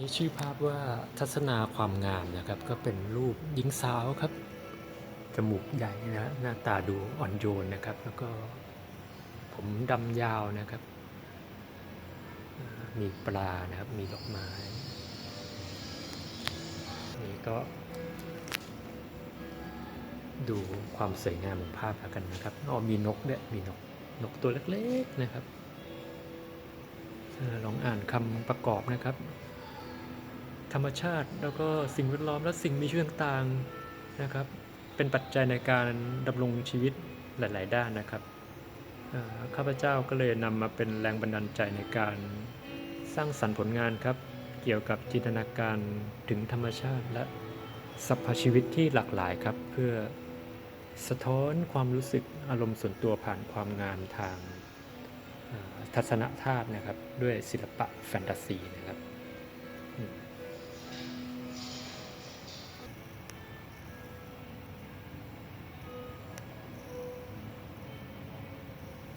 นี่ชื่อภาพว่าทัศนาความงามนะครับ ก็เป็นรูปหญิงสาวครับ จมูกใหญ่นะหน้าตาดูอ่อนโยนนะครับ แล้วก็ผมดำยาวนะครับ มีปลานะครับ มีดอกไม้ นี่ก็ ดูความสวยงามของภาพแล้วกันนะครับอ๋อมีนกด้วยมีนกนกตัวเล็กๆนะครับลองอ่านคำประกอบนะครับ ธรรมชาติ แล้วก็สิ่งแวดล้อมและสิ่งมีชีวิตต่างๆนะครับ เป็นปัจจัยในการดำรงชีวิตหลาย ๆ ด้านนะครับข้าพเจ้าก็เลยนำมาเป็นแรงบันดาลใจในการสร้างสรรค์ผลงานครับ เกี่ยวกับจินตนาการถึงธรรมชาติและสรรพชีวิตที่หลากหลายครับ เพื่อสะท้อนความรู้สึกอารมณ์ส่วนตัวผ่านความงามทางทัศนธาตุนะครับ ด้วยศิลปะแฟนตาซีนะครับ